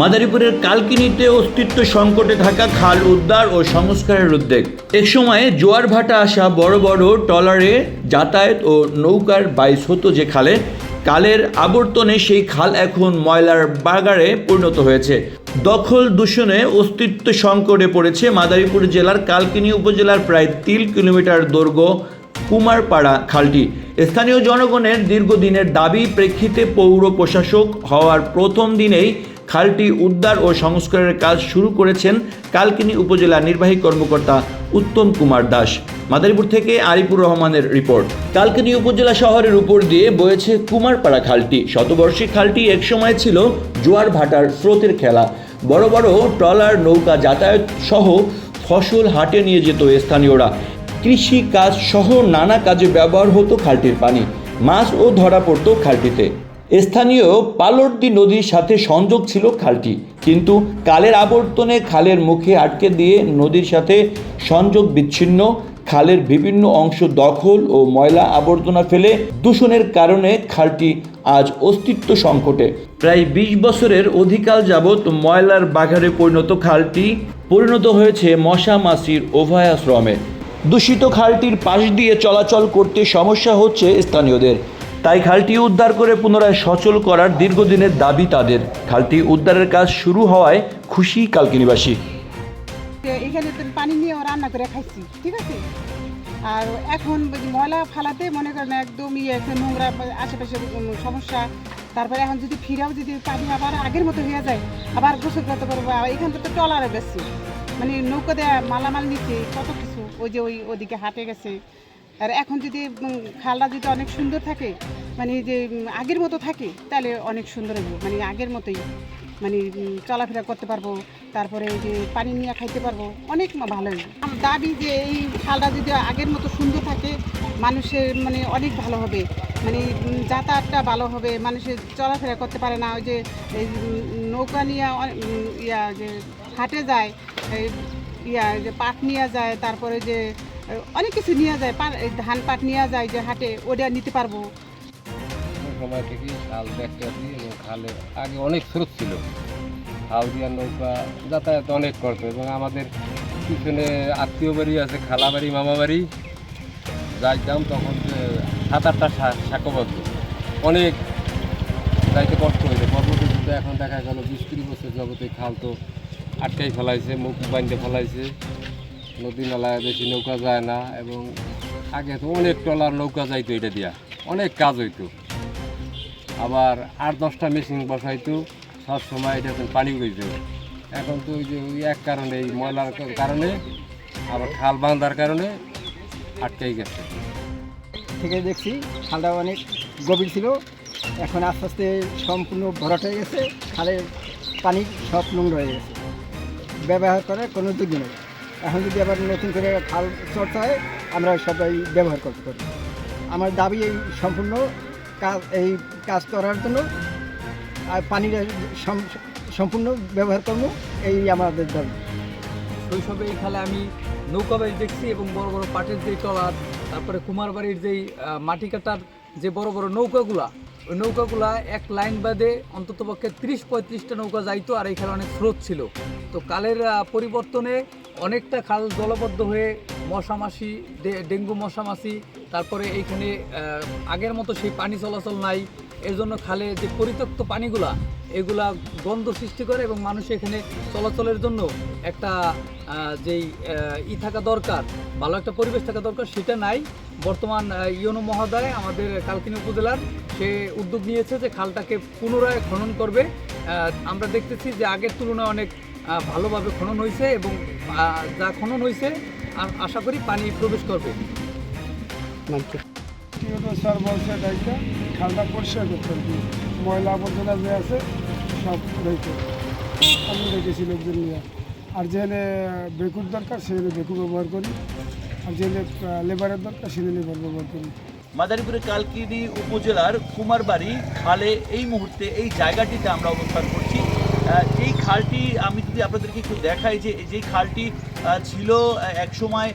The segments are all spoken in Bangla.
মাদারীপুরের কালকিনিতে অস্তিত্ব সংকটে থাকা খাল উদ্ধার ও সংস্কারের উদ্যোগ। এক সময়ে জোয়ার ভাটা আসা বড় বড় ট্রলারে যাতায়াত ও নৌকার বাইস হতো যে খালে। কালের আবর্তনে সেই খাল এখন ময়লার বাগারে পরিণত হয়েছে। দখল দূষণে অস্তিত্ব সংকটে পড়েছে মাদারীপুর জেলার কালকিনি উপজেলার প্রায় তিন কিলোমিটার দৈর্ঘ্য কুমারপাড়া খালটি। স্থানীয় জনগণের দীর্ঘদিনের দাবি প্রেক্ষিতে পৌর প্রশাসক হওয়ার প্রথম দিনেই খালটি উদ্ধার ও সংস্কারের কাজ শুরু করেছেন কালকিনি উপজেলা নির্বাহী কর্মকর্তা উত্তম কুমার দাস। মাদারীপুর থেকে আরিফুর রহমানের রিপোর্ট। কালকিনি উপজেলা শহরের উপর দিয়ে বয়েছে কুমারপাড়া খালটি। শতবর্ষী খালটি একসময় ছিল জোয়ার ভাটার স্রোতের খেলা। বড় বড় ট্রলার, নৌকা, যাতায়াত সহ ফসল হাটে নিয়ে যেত স্থানীয়রা। কৃষি কাজ সহ নানা কাজে ব্যবহার হতো খালটির পানি। মাছও ধরা পড়তো খালটিতে। স্থানীয় পালর্দি নদীর সাথে সংযোগ ছিল খালটি, কিন্তু কালের আবর্তনে খালের মুখে আটকে দিয়ে নদীর সাথে সংযোগ বিচ্ছিন্ন, খালের বিভিন্ন অংশ দখল ও ময়লা আবর্জনা ফেলে দূষণের কারণে খালটি আজ অস্তিত্ব সংকটে। প্রায় বিশ বছরের অধিকাল যাবৎ ময়লার বাঘারে পরিণত খালটি পরিণত হয়েছে মশা মাছির অভয়াশ্রমে। দূষিত খালটির পাশ দিয়ে চলাচল করতে সমস্যা হচ্ছে স্থানীয়দের। তাই খালটি উদ্ধার করে পুনরায় সচল করার দীর্ঘদিনের দাবি তাদের। খালটি উদ্ধারের কাজ শুরু হওয়ায় খুশি কালকিনিবাসী এখানে পানি নিয়ে রান্না করে খাইছি, ঠিক আছে? আর এখন ময়লা ফালাতে মনে করেন একদম ইয়ে নোংরা আশেপাশে সমস্যা। তারপরে এখন যদি ফিরাও যদি পানি আবার আগের মতো হয়ে যায়, আবার গোসল করতে পারব এখান থেকে টলারে বেশি। মানে নৌকা দেয়া মালামাল নিচ্ছে, কত কিছু, ওই যে ওই ওদিকে হাটে গেছে। আর এখন যদি খালটা যদি অনেক সুন্দর থাকে মানে যে আগের মতো থাকে, তাহলে অনেক সুন্দর হবে মানে আগের মতোই মানে চলাফেরা করতে পারব, তারপরে যে পানি নিয়ে খাইতে পারব, অনেক ভালো হবে দাবি যে এই খালটা যদি আগের মতো সুন্দর থাকে, মানুষের মানে অনেক ভালো হবে। মানে যাতায়াতটা ভালো হবে, মানুষের চলাফেরা করতে পারে না, ওই যে নৌকা নিয়ে ইয়া যে, হাটে যায় ইয়া যে, পাট নিয়ে যায়, তারপরে যে অনেক কিছু নিয়ে যায় ধান পাট নিয়ে যায় যে হাটে, ওটা নিতে পারব। সময় থেকেই খাল দেখতে আসি, এবং খালে আগে অনেক স্রোত ছিল। খাল দিয়া নৌকা যাতায়াত অনেক করতো, এবং আমাদের পিছনে আত্মীয় বাড়ি আছে, খালা বাড়ি, মামা বাড়ি। যাইতাম তখন সাত আটটা শাকবদ্ধ অনেক যাইতে কষ্ট হয়েছে পরবর্তীতে এখন দেখা গেল বিশ তিরিশ বছর এই খাল তো আটকাই ফেলাইছে, মুখ বান্ধে ফেলাইছে। নদী নালায় বেশি নৌকা যায় না এবং আগে তো অনেক ট্রলার নৌকা যাইতো এটা দিয়া। অনেক কাজ হইতো। আবার আট দশটা মেশিন বসাইতো সব সময় এটাতে পানি উড়েছে এখন তো ওই যে এক কারণে, এই ময়লার কারণে, আবার খাল বাঁধার কারণে আটকাই গেছে। থেকে দেখছি, খালটা অনেক গভীর ছিল। এখন আস্তে আস্তে সম্পূর্ণ ভরাট হয়ে গেছে। খালের পানি সব নোংরা হয়ে গেছে। ব্যবহার করার কোনো দিক নেই। এখন যদি আবার নতুন করে খাল চর্চা হয় আমরা সবাই ব্যবহার করতে পারি। আমার দাবি এই সম্পূর্ণ কাজ, এই কাজ করার জন্য আর সম- সম্পূর্ণ ব্যবহার করব, এই আমাদের দাবি। শৈশবে এই খালে আমি নৌকা বাড়ি দেখছি এবং বড় বড় পাটের যেই টলার তারপরে কুমারবাড়ির যেই মাটি কাটার যে বড় বড় নৌকাগুলা, ওই নৌকাগুলা এক লাইন বাদে অন্তত পক্ষে ত্রিশ পঁয়ত্রিশটা নৌকা যাইতো আর এখানে অনেক স্রোত ছিল। তো কালের পরিবর্তনে অনেকটা খাল জলবদ্ধ হয়ে মশামাছি ডেঙ্গু মশামাছি তারপরে এইখানে আগের মতো সেই পানি চলাচল নাই। এর জন্য খালে যে পরিত্যক্ত পানিগুলা, এগুলা গন্ধ সৃষ্টি করে এবং মানুষ এখানে চলাচলের জন্য একটা যেই ই থাকা দরকার, ভালো একটা পরিবেশ থাকা দরকার, সেটা নাই। বর্তমান ইয়নো মহোদয় আমাদের কালকিনি উপজেলার, সে উদ্যোগ নিয়েছে যে খালটাকে পুনরায় খনন করবে। আমরা দেখতেছি যে আগের তুলনায় অনেক ভালোভাবে খনন হয়েছে এবং যা খনন হয়েছে আশা করি পানি প্রবেশ করবে। স্যার বলছে দায়িত্ব খালটা পরিষ্কার করতে আর কি ময়লা আবর্জনা যে আছে সব দায়িত্ব আমি রেখেছি লোকজন নিয়ে। আর যেখানে বেকুর দরকার সেখানে বেকু ব্যবহার করি। আর যেখানে লেবারের দরকার সেখানে লেবার ব্যবহার করি। মাদারীপুরের কালকিনি উপজেলার কুমারবাড়ি খালে এই মুহূর্তে এই জায়গাটিতে আমরা অবস্থান করছি। খালটি আমি যদি আপনাদেরকে একটু দেখাই যে যেই খালটি ছিল একসময়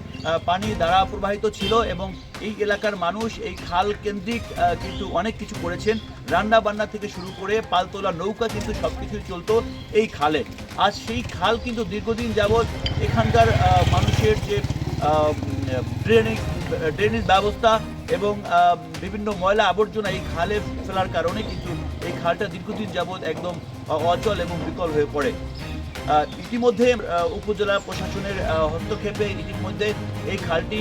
পানি দ্বারা প্রবাহিত ছিল এবং এই এলাকার মানুষ এই খাল কেন্দ্রিক কিন্তু অনেক কিছু করেছেন। রান্না বান্না থেকে শুরু করে পালতোলা নৌকা কিন্তু সব কিছুই চলতো এই খালে। আজ সেই খাল কিন্তু দীর্ঘদিন যাবৎ এখানকার মানুষের যে ড্রেনেজ ড্রেনেজ ব্যবস্থা এবং বিভিন্ন ময়লা আবর্জনা এই খালে ফেলার কারণে কিন্তু এই খালটা দীর্ঘদিন যাবৎ একদম অচল এবং বিকল হয়ে পড়ে। ইতিমধ্যে উপজেলা প্রশাসনের হস্তক্ষেপে ইতিমধ্যে এই খালটি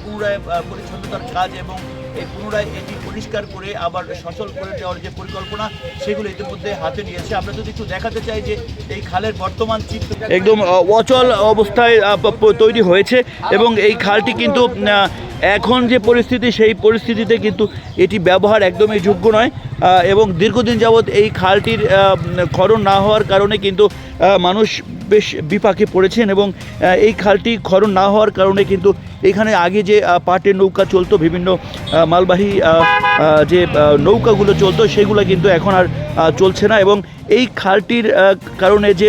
পুনরায় পরিচ্ছন্নতার কাজ এবং এই পুনরায় এটি পরিষ্কার করে আবার সচল করে দেওয়ার যে পরিকল্পনা, সেগুলো ইতিমধ্যে হাতে নিয়েছে আমরা যদি একটু দেখাতে চাই যে এই খালের বর্তমান চিত্র। একদম অচল অবস্থায় তৈরি হয়েছে এবং এই খালটি কিন্তু এখন যে পরিস্থিতি, সেই পরিস্থিতিতে কিন্তু এটি ব্যবহার একদমই যোগ্য নয়। এবং দীর্ঘদিন যাবৎ এই খালটির খরণ না হওয়ার কারণে কিন্তু মানুষ বেশ বিপাকে পড়েছেন এবং এই খালটি খরণ না হওয়ার কারণে কিন্তু এখানে আগে যে পাটের নৌকা চলতো বিভিন্ন মালবাহী যে নৌকাগুলো চলতো সেগুলো কিন্তু এখন আর চলছে না এবং এই খালটির কারণে যে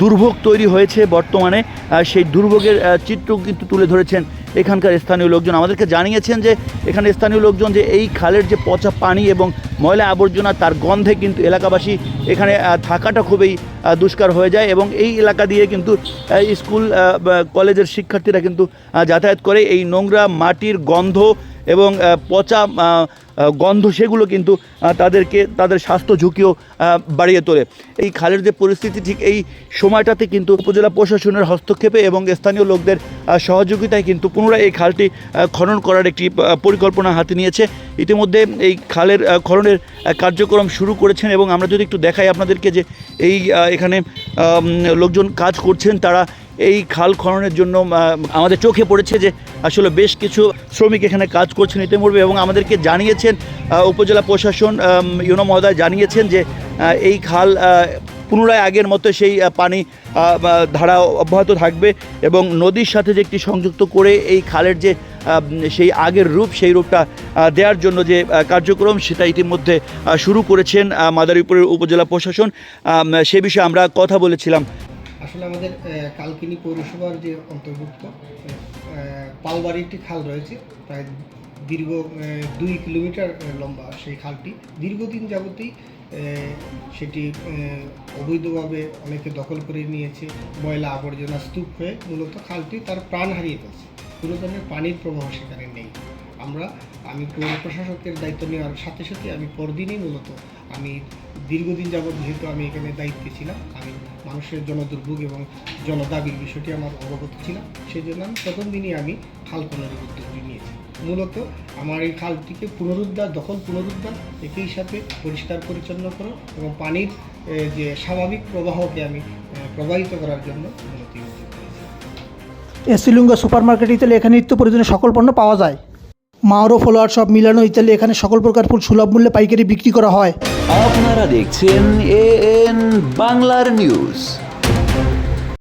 দুর্ভোগ তৈরি হয়েছে বর্তমানে সেই দুর্ভোগের চিত্র কিন্তু তুলে ধরেছেন এখানকার স্থানীয় লোকজন। আমাদেরকে জানিয়েছেন যে এখানে স্থানীয় লোকজন যে এই খালের যে পচা পানি এবং ময়লা আবর্জনা তার গন্ধে কিন্তু এলাকাবাসী এখানে থাকাটা খুবই দুষ্কার হয়ে যায় এবং এই এলাকা দিয়ে কিন্তু স্কুল কলেজের শিক্ষার্থীরা কিন্তু আহ, যাতায়াত করে এই নোংরা মাটির গন্ধ এবং পচা গন্ধ সেগুলো কিন্তু তাদেরকে, তাদের স্বাস্থ্য ঝুঁকিও বাড়িয়ে তোলে। এই খালের যে পরিস্থিতি, ঠিক এই সময়টাতে কিন্তু উপজেলা প্রশাসনের হস্তক্ষেপে এবং স্থানীয় লোকদের সহযোগিতায় কিন্তু পুনরায় এই খালটি খনন করার একটি পরিকল্পনা হাতে নিয়েছে। ইতিমধ্যে এই খালের খননের কার্যক্রম শুরু করেছেন এবং আমরা যদি একটু দেখাই আপনাদেরকে যে এই এখানে লোকজন কাজ করছেন, তারা এই খাল খননের জন্য আমাদের চোখে পড়েছে যে আসলে বেশ কিছু শ্রমিক এখানে কাজ করছেন ইতিমধ্যে এবং আমাদেরকে জানিয়েছেন উপজেলা প্রশাসন ইউনো মহোদয় জানিয়েছেন যে এই খাল পুনরায় আগের মতো সেই পানি ধারা অব্যাহত থাকবে এবং নদীর সাথে যে একটি সংযুক্ত করে এই খালের যে সেই আগের রূপ, সেই রূপটা দেওয়ার জন্য যে কার্যক্রম, সেটা ইতিমধ্যে শুরু করেছেন মাদারীপুরের উপজেলা প্রশাসন। সে বিষয়ে আমরা কথা বলেছিলাম। আসলে আমাদের কালকিনি পৌরসভার যে অন্তর্ভুক্ত পালবাড়ি একটি খাল রয়েছে, প্রায় দীর্ঘ দুই কিলোমিটার লম্বা সেই খালটি। দীর্ঘদিন যাবতেই সেটি অবৈধভাবে অনেকে দখল করে নিয়েছে, ময়লা আবর্জনা স্তূপ হয়ে মূলত খালটি তার প্রাণ হারিয়ে ফেলছে। কোনো ধরনের পানির প্রবাহ সেখানে নেই। আমরা, আমি পৌর প্রশাসকের দায়িত্ব নেওয়ার সাথে সাথে আমি পরদিনই মূলত আমি দীর্ঘদিন যাবৎ যেহেতু আমি এখানে দায়িত্বে ছিলাম, আমি মানুষের জনদুর্ভোগ এবং জনদাবির বিষয়টি আমার অবগত ছিলাম সেই জন্য আমি প্রথম দিনই আমি খাল খননের উদ্যোগটি নিয়েছি। মূলত আমার এই খালটিকে পুনরুদ্ধার, দখল পুনরুদ্ধার, একই সাথে পরিষ্কার পরিচ্ছন্ন করো এবং পানির যে স্বাভাবিক প্রবাহকে আমি প্রবাহিত করার জন্য এসিলুঙ্গা সুপার মার্কেট ইতালি, এখানে নিত্য প্রয়োজনীয় সকল পণ্য পাওয়া যায়। মাওরো, ফলোয়ার সব মিলানো ইতালি, এখানে সকল প্রকার ফুল সুলভ মূল্যে পাইকারি বিক্রি করা হয়। আপনারা দেখছেন এ এন বাংলার নিউজ